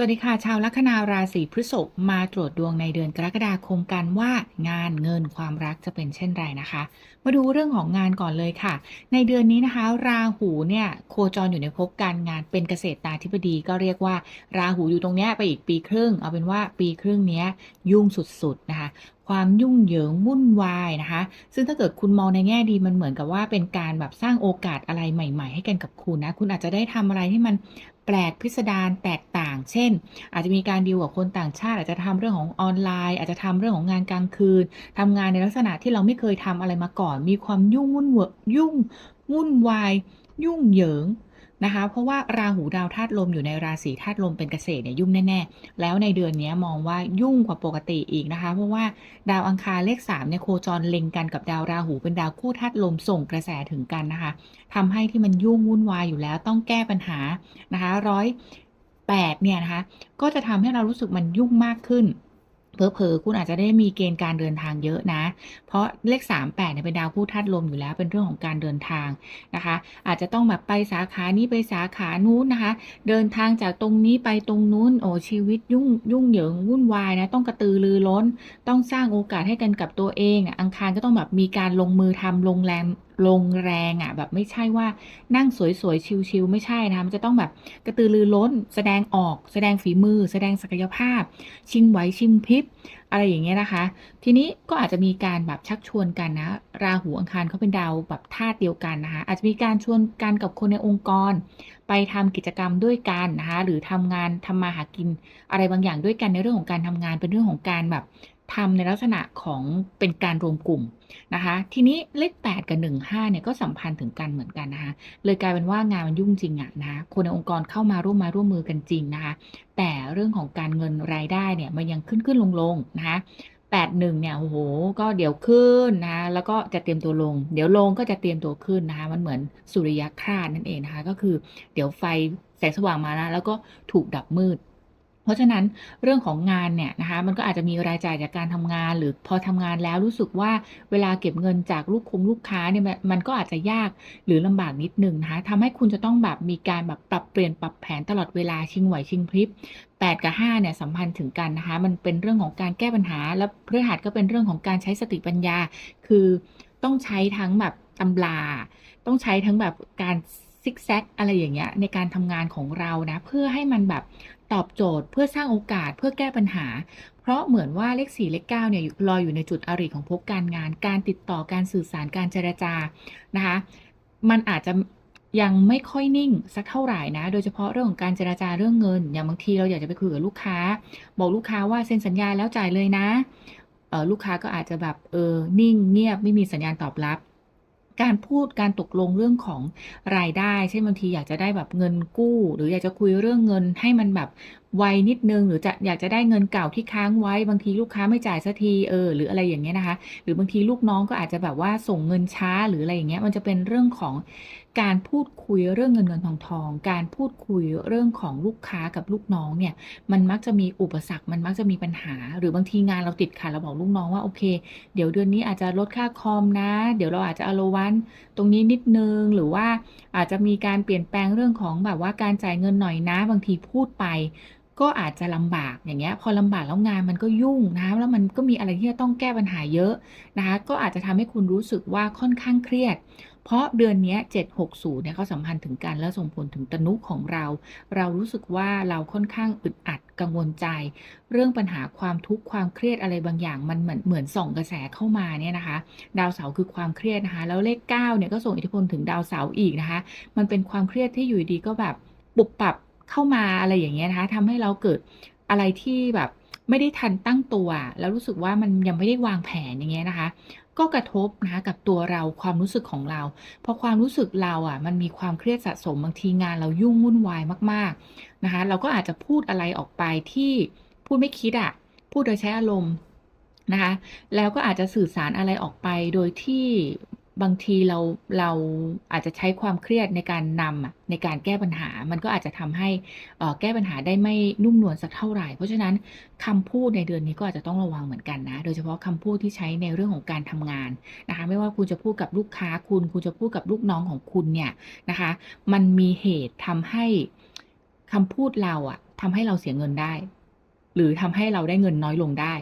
สวัสดีค่ะ ชาวลัคนาราศีพฤษภมาตรวจดวงในเดือนกรกฎาคมกันว่างานเงินความรักจะเป็นเช่นไรนะคะ มาดูเรื่องของงานก่อนเลยค่ะ ในเดือนนี้นะคะ ราหูเนี่ยโคจรอยู่ในภพการงานเป็นเกษตรตาธิบดีก็เรียกว่า ราหูอยู่ตรงเนี้ยไปอีกปีครึ่ง เอาเป็นว่าปีครึ่งเนี้ยยุ่งสุดๆนะคะความยุ่งเหยิงวุ่นวายนะคะ ซึ่งถ้าเกิดคุณมองในแง่ดีมันเหมือนกับว่าเป็นการแบบสร้างโอกาสอะไรใหม่ ๆ ให้กันกับคุณนะ คุณอาจจะได้ทำอะไรที่มัน แปลกพิสดารแตกต่าง เช่น อาจจะมีการดีลกับคนต่างชาติ อาจจะทำเรื่องของออนไลน์ อาจจะทำเรื่องของงานกลางคืนทำงานในลักษณะที่เราไม่เคยทำอะไรมาก่อน มีความยุ่งวุ่นเวอยุ่งวุ่นวาย ยุ่งเหยิง นะคะ เพราะว่าราหูดาวธาตุลมอยู่ในราศีธาตุลมเป็นเกษตรเนี่ยยุ่งแน่ๆ แล้วในเดือนนี้มองว่ายุ่งกว่าปกติอีกนะคะ เพราะว่าดาวอังคารเลข3เนี่ยโคจรเล็งกันกับดาวราหูเป็นดาวคู่ธาตุลมส่งกระแสถึงกันนะคะทำให้ที่มันยุ่งวุ่นวายอยู่แล้วต้องแก้ปัญหานะคะร้อยแปดเนี่ยนะคะ ก็จะทำให้เรารู้สึกมันยุ่งมากขึ้น เผลอๆคุณอาจจะได้มีเกณฑ์การเดินทางเยอะนะ เพราะเลข 3 8เนี่ยเป็นดาวคู่ธาตุลมอยู่แล้วเป็นเรื่องของการเดินทางนะคะ อาจจะต้องแบบไปสาขานี้ไปสาขานู้นนะคะ เดินทางจากตรงนี้ไปตรงนู้นโอ้ชีวิตยุ่งยุ่งเหยิงวุ่นวายนะต้องกระตือรือร้น ต้องสร้างโอกาสให้กันกับตัวเองอังคารก็ต้องแบบมีการลงมือทำลงแรง ลงแรงอะ แบบไม่ใช่ว่านั่งสวยๆ ชิวๆไม่ใช่นะมันจะต้องแบบกระตือรือร้น แสดงออก แสดงฝีมือ แสดงศักยภาพ ชิงไหวชิงพริบ อะไรอย่างเงี้ยนะคะ ทีนี้ก็อาจจะมีการแบบชักชวนกันนะ ราหูอังคารเขาเป็นดาวแบบธาตุเดียวกันนะคะ อาจจะมีการชวนกันกับคนในองค์กร ไปทำกิจกรรมด้วยกันนะคะ หรือทำงานทำมาหากินอะไรบางอย่างด้วยกันในเรื่องของการทำงานเป็นเรื่องของการแบบ ทำในลักษณะของเป็นการรวมกลุ่มนะคะ ทีนี้เลข 8 กับ 1 5เนี่ยก็สัมพันธ์ถึงกันเหมือนกันนะคะ เลยกลายเป็นว่างานมันยุ่งจริงอะนะคะคนในองค์กรเข้ามาร่วมมาร่วมมือกันจริงนะคะ แต่เรื่องของการเงินรายได้เนี่ยมันยังขึ้นขึ้นลงลงนะคะแปดหนึ่งเนี่ยโอ้โหก็เดี๋ยวขึ้นนะ แล้วก็จะเตรียมตัวลง เดี๋ยวลงก็จะเตรียมตัวขึ้นนะคะ มันเหมือนสุริยคราสนั่นเองนะคะ ก็คือเดี๋ยวไฟแสงสว่างมาแล้วแล้วก็ถูกดับมืด เพราะฉะนั้นเรื่องของงานเนี่ยนะคะมันก็อาจจะมีรายจ่ายจากการทำงาน หรือพอทำงานแล้วรู้สึกว่าเวลาเก็บเงินจากลูกคงลูกค้าเนี่ยมันก็อาจจะยากหรือลำบากนิดนึงนะคะทำให้คุณจะต้องแบบมีการแบบปรับเปลี่ยนปรับแผนตลอดเวลาชิงไหวชิงพริบ8 กับ 5 เนี่ยสัมพันธ์ถึงกันนะคะ มันเป็นเรื่องของการแก้ปัญหา แล้วพฤหัสก็เป็นเรื่องของการใช้สติปัญญา คือต้องใช้ทั้งแบบตำรา ต้องใช้ทั้งแบบการซิกแซกอะไรอย่างเงี้ยในการทำงานของเรานะ เพื่อให้มันแบบ ตอบโจทย์เพื่อสร้างโอกาสเพื่อแก้ปัญหา เพราะเหมือนว่าเลข4เลข9เนี่ยลอยอยู่ในจุดอริของภพการงาน การติดต่อการสื่อสารการเจรจานะคะมันอาจจะยังไม่ค่อยนิ่งสักเท่าไหร่นะ โดยเฉพาะเรื่องของการเจราจาเรื่องเงิน อย่างบางทีเราอยากจะไปคุยกับลูกค้า บอกลูกค้าว่าเซ็นสัญญาแล้วจ่ายเลยนะออลูกค้าก็อาจจะแบบเออนิ่งเงียบไม่มีสัญญาณตอบรับ การพูดการตกลงเรื่องของรายได้ เช่นบางทีอยากจะได้แบบเงินกู้ หรืออยากจะคุยเรื่องเงินให้มันแบบไวนิดนึง หรือจะอยากจะได้เงินเก่าที่ค้างไว้ บางทีลูกค้าไม่จ่ายสักทีเออหรืออะไรอย่างเงี้ยนะคะ หรือบางทีลูกน้องก็อาจจะแบบว่าส่งเงินช้าหรืออะไรอย่างเงี้ยมันจะเป็นเรื่องของการพูดคุยเรื่องเงินเงินทองทอง การพูดคุยเรื่องของลูกค้ากับลูกน้องเนี่ย มันมักจะมีอุปสรรค มันมักจะมีปัญหา หรือบางทีงานเราติดขัดเราบอกลูกน้องว่าโอเค เดี๋ยวเดือนนี้อาจจะลดค่าคอมนะ เดี๋ยวเราอาจจะอโลวัน ตรงนี้นิดนึง หรือว่าอาจจะมีการเปลี่ยนแปลงเรื่องของแบบว่าการจ่ายเงินหน่อยนะ บางทีพูดไป ก็อาจจะลำบากอย่างเงี้ย พอลำบากแล้วงานมันก็ยุ่งนะแล้วมันก็มีอะไรที่จะต้องแก้ปัญหาเยอะนะคะ ก็อาจจะทำให้คุณรู้สึกว่าค่อนข้างเครียด เพราะเดือนนี้ 760 เนี่ยเขาสัมพันธ์ถึงกันและส่งผลถึงตนุของเรา เรารู้สึกว่าเราค่อนข้างอึดอัดกังวลใจ เรื่องปัญหาความทุกข์ความเครียดอะไรบางอย่างมันเหมือนเหมือนส่องกระแสเข้ามาเนี่ยนะคะ ดาวเสาร์คือความเครียดนะคะ แล้วเลข9เนี่ยก็ส่งอิทธิพลถึงดาวเสาร์อีกนะคะ มันเป็นความเครียดที่อยู่ดีก็แบบปุบปับเข้ามาอะไรอย่างเงี้ยนะคะทำให้เราเกิดอะไรที่แบบไม่ได้ทันตั้งตัว แล้วรู้สึกว่ามันยังไม่ได้วางแผนอย่างเงี้ยนะคะ ก็กระทบนะกับตัวเราความรู้สึกของเราพอความรู้สึกเราอะมันมีความเครียดสะสมบางทีงานเรายุ่งวุ่นวายมากๆนะคะเราก็อาจจะพูดอะไรออกไปที่พูดไม่คิดอะพูดโดยใช้อารมณ์นะคะแล้วก็อาจจะสื่อสารอะไรออกไปโดยที่ บางทีเราเราอาจจะใช้ความเครียดในการนำอะในการแก้ปัญหา มันก็อาจจะทำให้แก้ปัญหาได้ไม่นุ่มนวลสักเท่าไหร่ เพราะฉะนั้นคำพูดในเดือนนี้ก็อาจจะต้องระวังเหมือนกันนะ โดยเฉพาะคำพูดที่ใช้ในเรื่องของการทำงานนะคะ ไม่ว่าคุณจะพูดกับลูกค้าคุณ คุณจะพูดกับลูกน้องของคุณเนี่ยนะคะ มันมีเหตุทำให้คำพูดเราอะทำให้เราเสียเงินได้ หรือทำให้เราได้เงินน้อยลงได้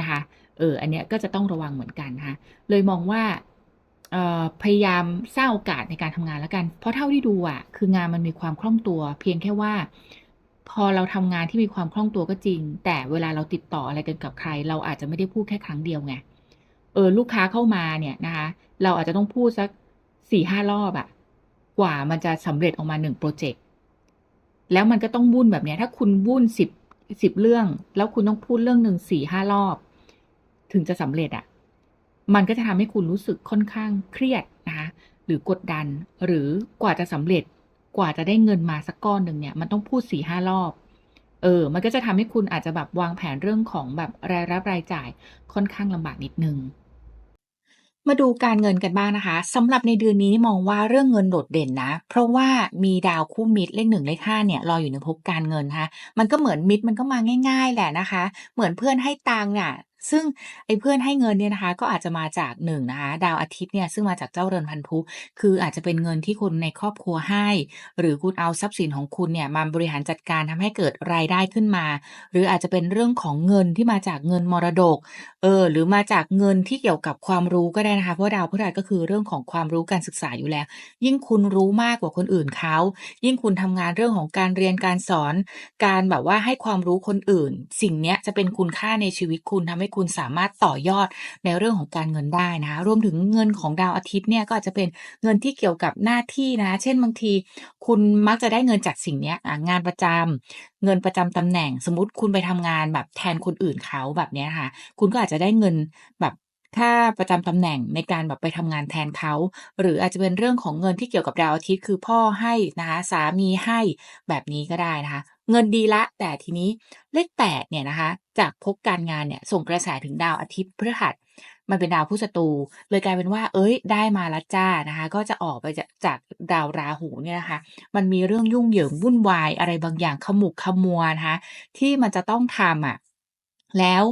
นะคะ เออ อันเนี้ยก็จะต้องระวังเหมือนกันนะคะเลยมองว่า พยายามสร้างโอกาสในการทำงานแล้วกัน เพราะเท่าที่ดูอะคืองานมันมีความคล่องตัว เพียงแค่ว่า พอเราทำงานที่มีความคล่องตัวก็จริง แต่เวลาเราติดต่ออะไรกันกับใคร เราอาจจะไม่ได้พูดแค่ครั้งเดียวไง เออ ลูกค้าเข้ามาเนี่ยนะคะ เราอาจจะต้องพูดสัก4-5รอบอะกว่ามันจะสำเร็จออกมา1พรเจกต์ แล้วมันก็ต้องวุ่นแบบเนี้ย ถ้าคุณวุ่น10 10เรื่อง แล้วคุณต้องพูดเรื่องหนึ่ง4-5รอบ ถึงจะสำเร็จอะ มันก็จะทำให้คุณรู้สึกค่อนข้างเครียดนะคะหรือกดดัน หรือกว่าจะสำเร็จกว่าจะได้เงินมาสักก้อนหนึ่งเนี่ย มันต้องพูด4-5รอบเออ มันก็จะทำให้คุณอาจจะแบบวางแผนเรื่องของแบบรายรับรายจ่ายค่อนข้างลำบากนิดนึง มาดูการเงินกันบ้างนะคะสำหรับในเดือนนี้มองว่าเรื่องเงินโดดเด่นนะ เพราะว่ามีดาวคู่มิตรเลข1เลข5เนี่ยรออยู่ในภพการเงินนะคะมันก็เหมือนมิตรมันก็มาง่าย ๆ แหละนะคะ เหมือนเพื่อนให้ตังค์อะ ซึ่งไอ้เพื่อนให้เงินเนี่ยนะคะ ก็อาจจะมาจาก1นะคะดาวอาทิตย์เนี่ยซึ่งมาจากเจ้าเรือนพันธุคืออาจจะเป็นเงินที่คนในครอบครัวให้ หรือคุณเอาทรัพย์สินของคุณเนี่ยมาบริหารจัดการทำให้เกิดรายได้ขึ้นมา หรืออาจจะเป็นเรื่องของเงินที่มาจากเงินมรดกเออหรือมาจากเงินที่เกี่ยวกับความรู้ก็ได้นะคะเพราะดาวพฤหัสก็คือเรื่องของความรู้การศึกษาอยู่แล้ว ยิ่งคุณรู้มากกว่าคนอื่นเขายิ่งคุณทำงานเรื่องของการเรียนการสอน การแบบว่าให้ความรู้คนอื่น สิ่งเนี้ยจะเป็นคุณค่าในชีวิตคุณทำให้คุณสามารถต่อยอดในเรื่องของการเงินได้นะคะรวมถึงเงินของดาวอาทิตย์เนี่ยก็อาจจะเป็นเงินที่เกี่ยวกับหน้าที่นะ เช่นบางที คุณมักจะได้เงินจากสิ่งนี้อ่างานประจำเงินประจำตำแหน่ง สมมติคุณไปทำงานแบบแทนคนอื่นเขาแบบนี้ค่ะ คุณก็อาจจะได้เงินแบบค่าประจำตำแหน่งในการแบบไปทำงานแทนเขา หรืออาจจะเป็นเรื่องของเงินที่เกี่ยวกับดาวอาทิตย์ คือพ่อให้นะคะสามีให้แบบนี้ก็ได้นะคะ เงินดีละ แต่ทีนี้เลขแปดเนี่ยนะคะ จากภพการงานเนี่ยส่งกระแสถึงดาวอาทิตย์พฤหัสมันเป็นดาวผู้ศัตรูเลยกลายเป็นว่า เอ้ย ได้มาละจ้านะคะ ก็จะออกไปจากจากดาวราหูเนี่ยนะคะ มันมีเรื่องยุ่งเหยิงวุ่นวายอะไรบางอย่างขมุกขมัวนะคะที่มันจะต้องทำอะ แล้ว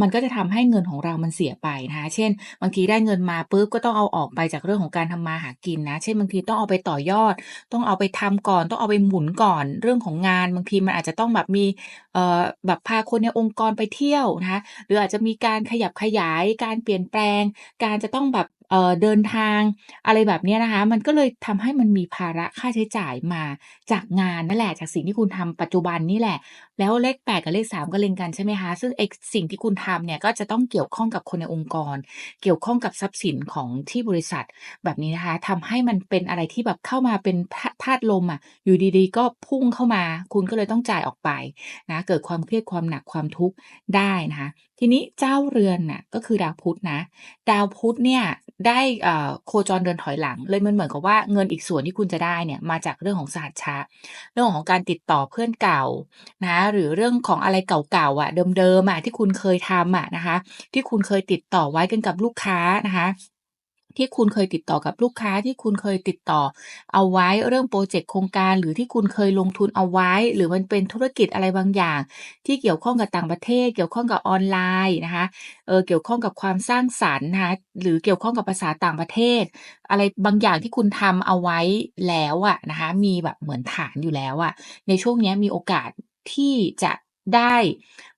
มันก็จะทำให้เงินของเรามันเสียไปนะคะเช่น บางทีได้เงินมาปุ๊บก็ต้องเอาออกไปจากเรื่องของการทำมาหากินนะ เช่นบางทีต้องเอาไปต่อยอด ต้องเอาไปทำก่อนต้องเอาไปหมุนก่อนเรื่องของงาน บางทีมันอาจจะต้องแบบมีเอ่อแบบพาคนในองค์กรไปเที่ยวนะคะหรืออาจจะมีการขยับขยายการเปลี่ยนแปลง การจะต้องแบบ เอ่อ เดินทาง อะไรแบบเนี้ยนะคะ มันก็เลยทำให้มันมีภาระค่าใช้จ่ายมาจากงานนั่นแหละ จากสิ่งที่คุณทำปัจจุบันนี่แหละ แล้วเลข 8 กับเลข 3 ก็เล็งกัน ใช่ไหมคะ ซึ่งไอ้สิ่งที่คุณทำเนี่ย ก็จะต้องเกี่ยวข้องกับคนในองค์กร เกี่ยวข้องกับทรัพย์สินของที่บริษัท แบบนี้นะคะ ทำให้มันเป็นอะไรที่แบบเข้ามาเป็นธา ธาตุลมอะ อยู่ดี ๆ ก็พุ่งเข้ามา คุณก็เลยต้องจ่ายออกไปนะ เกิดความเครียด ความหนัก ความทุกข์ได้นะคะ ทีนี้เจ้าเรือนน่ะ ก็คือดาวพุธนะ ดาวพุธเนี่ยได้โคจรเดินถอยหลัง เลยมันเหมือนกับว่าเงินอีกส่วนที่คุณจะได้เนี่ยมาจากเรื่องของสหัชชะ เรื่องของการติดต่อเพื่อนเก่านะหรือเรื่องของอะไรเก่าๆอะเดิมๆอะที่คุณเคยทำอะนะคะ ที่คุณเคยติดต่อไว้กันกับลูกค้านะคะ ที่คุณเคยติดต่อกับลูกค้าที่คุณเคยติดต่อ เอาไว้เรื่องพรเจกต์โครงการ หรือที่คุณเคยลงทุนเอาไว้ หรือมันเป็นธุรกิจอะไรบางอย่าง ที่เกี่ยวข้องกับต่างประเทศ เกี่ยวข้องกับออนไลน์นะคะเออเกี่ยวข้องกับความสร้างสรรค์นะคะหรือเกี่ยวข้องกับภาษาต่างประเทศ อะไรบางอย่างที่คุณทำเอาไว้แล้วอะนะคะมีแบบเหมือนฐานอยู่แล้วอะในช่วงนี้มีโอกาสที่จะได้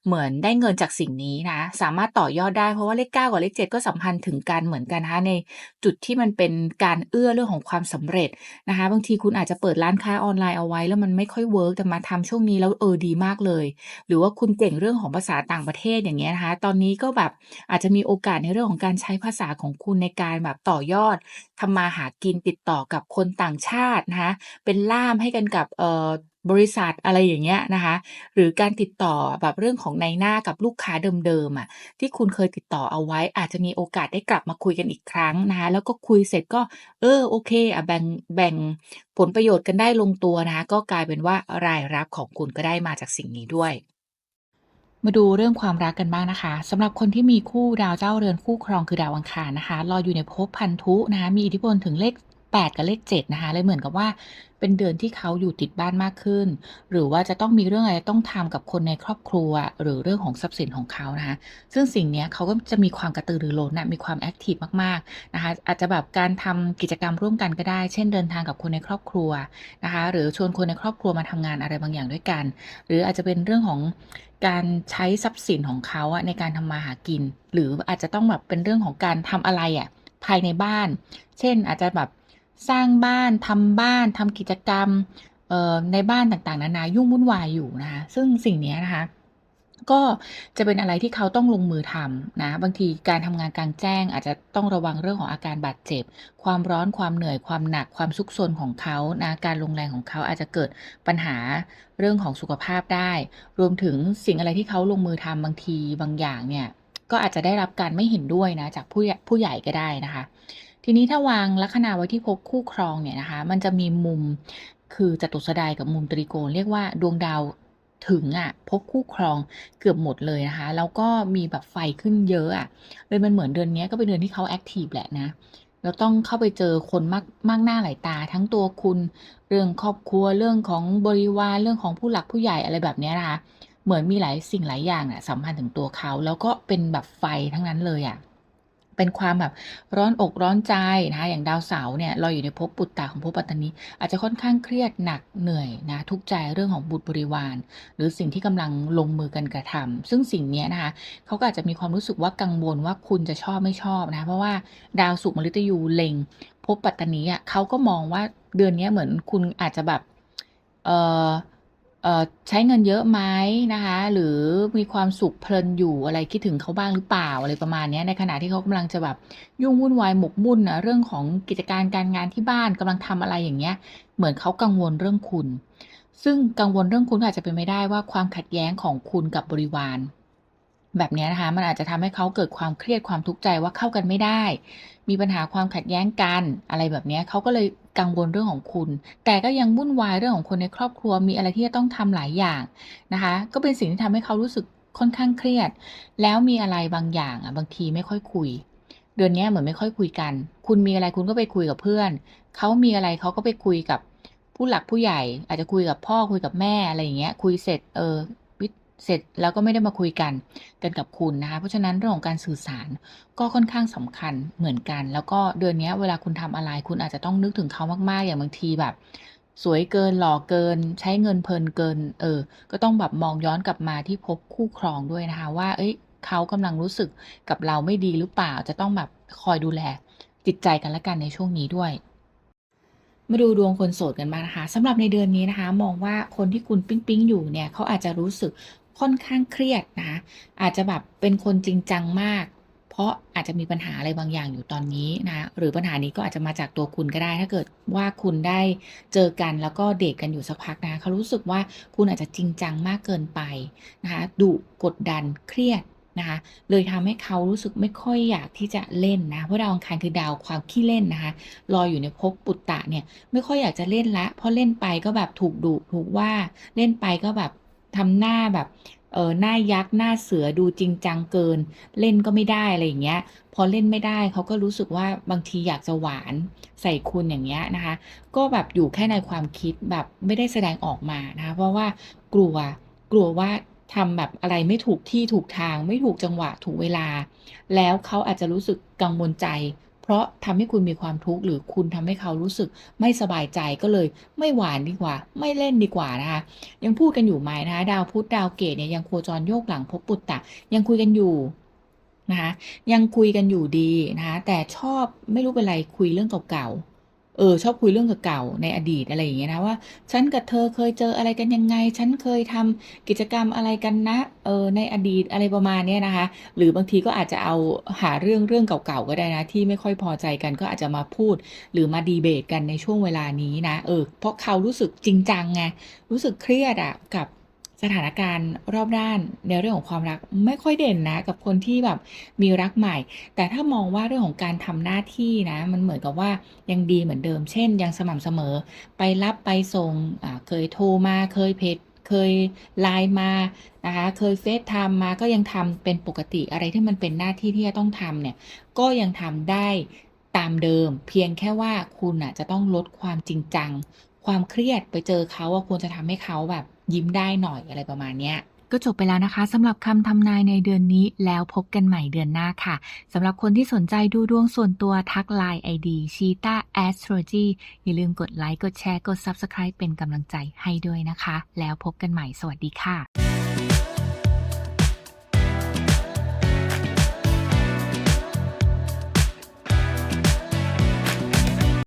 เหมือนได้เงินจากสิ่งนี้นะ สามารถต่อยอดได้เพราะว่าเลข9กับเลข7ก็สัมพันธ์ถึงกันเหมือนกันนะคะในจุดที่มันเป็นการเอื้อเรื่องของความสำเร็จนะคะ บางทีคุณอาจจะเปิดร้านค้าออนไลน์เอาไว้ แล้วมันไม่ค่อยเวิร์กแต่มาทำช่วงนี้แล้วเออดีมากเลย หรือว่าคุณเก่งเรื่องของภาษาต่างประเทศอย่างเงี้ยนะคะ ตอนนี้ก็แบบอาจจะมีโอกาสในเรื่องของการใช้ภาษาของคุณในการแบบต่อยอดทำมาหากินติดต่อกับคนต่างชาตินะคะเป็นล่ามให้กันกับเอ่อ บริษัทอะไรอย่างเงี้ยนะคะ หรือการติดต่อแบบเรื่องของในหน้ากับลูกค้าเดิมๆอะที่คุณเคยติดต่อเอาไว้ อาจจะมีโอกาสได้กลับมาคุยกันอีกครั้งนะคะแล้วก็คุยเสร็จก็ เออโอเคอะแบ่งแบ่งผลประโยชน์กันได้ลงตัวนะคะก็กลายเป็นว่ารายรับของคุณก็ได้มาจากสิ่งนี้ด้วยมาดูเรื่องความรักกันบ้างนะคะสำหรับคนที่มีคู่ดาวเจ้าเรือนคู่ครองคือดาวอังคารนะคะรอยอยู่ในภพพันธุนะคะมีอิทธิพลถึงเลข 8 กับเลข 7 นะคะเลยเหมือนกับว่า เป็นเดือนที่เขาอยู่ติดบ้านมากขึ้น หรือว่าจะต้องมีเรื่องอะไรต้องทำกับคนในครอบครัว หรือเรื่องของทรัพย์สินของเขานะคะซึ่งสิ่งนี้เขาก็จะมีความกระตือรือร้นนะมีความแอ็กทิฟมากๆนะคะอาจจะแบบการทำกิจกรรมร่วมกันก็ได้ เช่นเดินทางกับคนในครอบครัวนะคะหรือชวนคนในครอบครัวมาทำงานอะไรบางอย่างด้วยกัน หรืออาจจะเป็นเรื่องของการใช้ทรัพย์สินของเขาในการทำมาหากิน หรืออาจจะต้องแบบเป็นเรื่องของการทำอะไรอะภายในบ้าน เช่นอาจจะแบบ สร้างบ้านทำบ้านทำกิจกรรมในบ้านต่างๆ นานายุ่งวุ่นวายอยู่นะคะซึ่งสิ่งนี้นะคะ ก็จะเป็นอะไรที่เขาต้องลงมือทำนะ บางทีการทำงานกลางแจ้ง อาจจะต้องระวังเรื่องของอาการบาดเจ็บ ความร้อนความเหนื่อยความหนักความซุกซนของเขานะการลงแรงของเขาอาจจะเกิดปัญหาเรื่องของสุขภาพได้ รวมถึงสิ่งอะไรที่เขาลงมือทำบางทีบางอย่างเนี่ยก็อาจจะได้รับการไม่เห็นด้วยนะจากผู้ผู้ใหญ่ก็ได้นะคะ ทีนี้ถ้าวางลัคนาไว้ที่ภพคู่ครองเนี่ยนะคะ มันจะมีมุมคือจตุสดายกับมุมตรีโกณเรียกว่าดวงดาวถึงอะภพคู่ครองเกือบหมดเลยนะคะ แล้วก็มีแบบไฟขึ้นเยอะอะเลยมันเหมือนเดือนนี้ก็เป็นเดือนที่เขาแอ็กทิฟแหละนะแล้วต้องเข้าไปเจอคนมากมากหน้าหลายตา ทั้งตัวคุณเรื่องครอบครัวเรื่องของบริวารเรื่องของผู้หลักผู้ใหญ่อะไรแบบนี้นะคะเหมือนมีหลายสิ่งหลายอย่างอะสัมพันธ์ถึงตัวเขา แล้วก็เป็นแบบไฟทั้งนั้นเลยอะ เป็นความแบบร้อนอกร้อนใจนะคะอย่างดาวเสาร์เนี่ยลอยอยู่ในภพปุตตะของภพปัตตานิอาจจะค่อนข้างเครียดหนักเหนื่อยนะทุกใจเรื่องของบุตรบริวาร หรือสิ่งที่กำลังลงมือกันกระทำซึ่งสิ่งนี้นะคะเขาก็อาจจะมีความรู้สึกว่ากังวลว่าคุณจะชอบไม่ชอบนะเพราะว่าดาวศุกร์มฤตยูเล็งภพปัตตานิอะเขาก็มองว่าเดือนนี้เหมือนคุณอาจจะแบบเอ่อเอ่อ ใช้เงินเยอะไหมนะคะ หรือมีความสุขเพลินอยู่อะไรคิดถึงเขาบ้างหรือเปล่าอะไรประมาณนี้ในขณะที่เขากำลังจะแบบยุ่งวุ่นวายหมกมุ่นอะเรื่องของกิจการการงานที่บ้านกำลังทำอะไรอย่างเงี้ย เหมือนเขากังวลเรื่องคุณ ซึ่งกังวลเรื่องคุณอาจจะเป็นไปได้ว่าความขัดแย้งของคุณกับบริวาร แบบนี้นะคะ มันอาจจะทำให้เขาเกิดความเครียดความทุกข์ใจว่าเข้ากันไม่ได้ มีปัญหาความขัดแย้งกันอะไรแบบนี้เขาก็เลย กังวลเรื่องของคุณ แต่ก็ยังวุ่นวายเรื่องของคนในครอบครัวมีอะไรที่จะต้องทำหลายอย่างนะคะ ก็เป็นสิ่งที่ทำให้เขารู้สึกค่อนข้างเครียด แล้วมีอะไรบางอย่างอะบางทีไม่ค่อยคุย เดือนนี้เหมือนไม่ค่อยคุยกัน คุณมีอะไรคุณก็ไปคุยกับเพื่อน เขามีอะไรเขาก็ไปคุยกับผู้หลักผู้ใหญ่ อาจจะคุยกับพ่อคุยกับแม่อะไรอย่างเงี้ย คุยเสร็จเออ เสร็จแล้วก็ไม่ได้มาคุยกันกันกับคุณนะคะ เพราะฉะนั้นเรื่องของการสื่อสารก็ค่อนข้างสำคัญเหมือนกัน แล้วก็เดือนนี้เวลาคุณทำอะไร คุณอาจจะต้องนึกถึงเขามากๆ อย่างบางทีแบบ สวยเกินหล่อเกิน ใช้เงินเพลินเกิน เออ ก็ต้องแบบมองย้อนกลับมาที่ภพคู่ครองด้วยนะคะ ว่าเฮ้ยเขากำลังรู้สึกกับเราไม่ดีหรือเปล่า จะต้องแบบคอยดูแลจิตใจกันและกันในช่วงนี้ด้วยมาดูดวงคนโสดกันบ้างนะคะสำหรับในเดือนนี้นะคะ มองว่าคนที่คุณปิ๊งๆอยู่เนี่ยเขาอาจจะรู้สึก ค่อนข้างเครียดนะ อาจจะแบบเป็นคนจริงจังมาก เพราะอาจจะมีปัญหาอะไรบางอย่างอยู่ตอนนี้นะ หรือปัญหานี้ก็อาจจะมาจากตัวคุณก็ได้ ถ้าเกิดว่าคุณได้เจอกันแล้วก็เดตกันอยู่สักพักนะเขารู้สึกว่าคุณอาจจะจริงจังมากเกินไปนะคะดุกดดันเครียดนะคะเลยทำให้เขารู้สึกไม่ค่อยอยากที่จะเล่นนะ เพราะดาวอังคารคือดาวความขี้เล่นนะคะลอยอยู่ในภพปุตตะเนี่ยไม่ค่อยอยากจะเล่นล้วเพราะเล่นไปก็แบบถูกดุถูกว่าเล่นไปก็แบบ ทำหน้าแบบเออหน้ายักษ์หน้าเสือดูจริงจังเกิน เล่นก็ไม่ได้อะไรอย่างเงี้ย พอเล่นไม่ได้เขาก็รู้สึกว่าบางทีอยากจะหวานใส่คุณอย่างเงี้ยนะคะ ก็แบบอยู่แค่ในความคิดแบบไม่ได้แสดงออกมานะคะเพราะว่ากลัวกลัวว่าทำแบบอะไรไม่ถูกที่ถูกทาง ไม่ถูกจังหวะถูกเวลา แล้วเขาอาจจะรู้สึกกังวลใจ เพราะทำให้คุณมีความทุกข์หรือคุณทำให้เขารู้สึกไม่สบายใจก็เลยไม่หวานดีกว่า ไม่เล่นดีกว่านะคะยังพูดกันอยู่ไหมนะคะดาวพุธดาวเกตเนี่ยยังโคจรโยกหลังพบปุตตะยังคุยกันอยู่นะคะยังคุยกันอยู่ดีนะคะแต่ชอบไม่รู้เป็นไรคุยเรื่องเก่าๆ เออชอบคุยเรื่องเก่าๆในอดีตอะไรอย่างเงี้ยนะว่า ฉันกับเธอเคยเจออะไรกันยังไง ฉันเคยทำกิจกรรมอะไรกันนะเออในอดีตอะไรประมาณเนี้ยนะคะ หรือบางทีก็อาจจะเอาหาเรื่องเรื่องเก่าๆก็ได้นะที่ไม่ค่อยพอใจกันก็อาจจะมาพูด หรือมาดีเบตกันในช่วงเวลานี้นะเออเพราะเขารู้สึกจริงจังไงรู้สึกเครียดอะกับ สถานการณ์รอบด้านในเรื่องของความรักไม่ค่อยเด่นนะ กับคนที่แบบมีรักใหม่ แต่ถ้ามองว่าเรื่องของการทำหน้าที่นะ มันเหมือนกับว่ายังดีเหมือนเดิม เช่น ยังสม่ำเสมอ ไปรับไปส่งเคยโทรมาเคยเพจเคย LINE มานะคะ เคย FaceTime มาก็ยังทำเป็นปกติอะไรที่มันเป็นหน้าที่ที่จะต้องทำเนี่ย ก็ยังทำได้ตามเดิม เพียงแค่ว่าคุณน่ะจะต้องลดความจริงจัง ความเครียดไปเจอเขาอะควรจะทำให้เขาแบบ ยิ้มได้หน่อยอะไรประมาณเนี้ยก็จบไปแล้วนะคะสำหรับคำทำนายในเดือนนี้แล้วพบกันใหม่เดือนหน้าค่ะสำหรับคนที่สนใจดูดวงส่วนตัวทักไลน์ไอดีชีตาแอสโทรจีอย่าลืมกดไลค์กดแชร์กด Subscribe เป็นกำลังใจให้ด้วยนะคะ แล้วพบกันใหม่สวัสดีค่ะ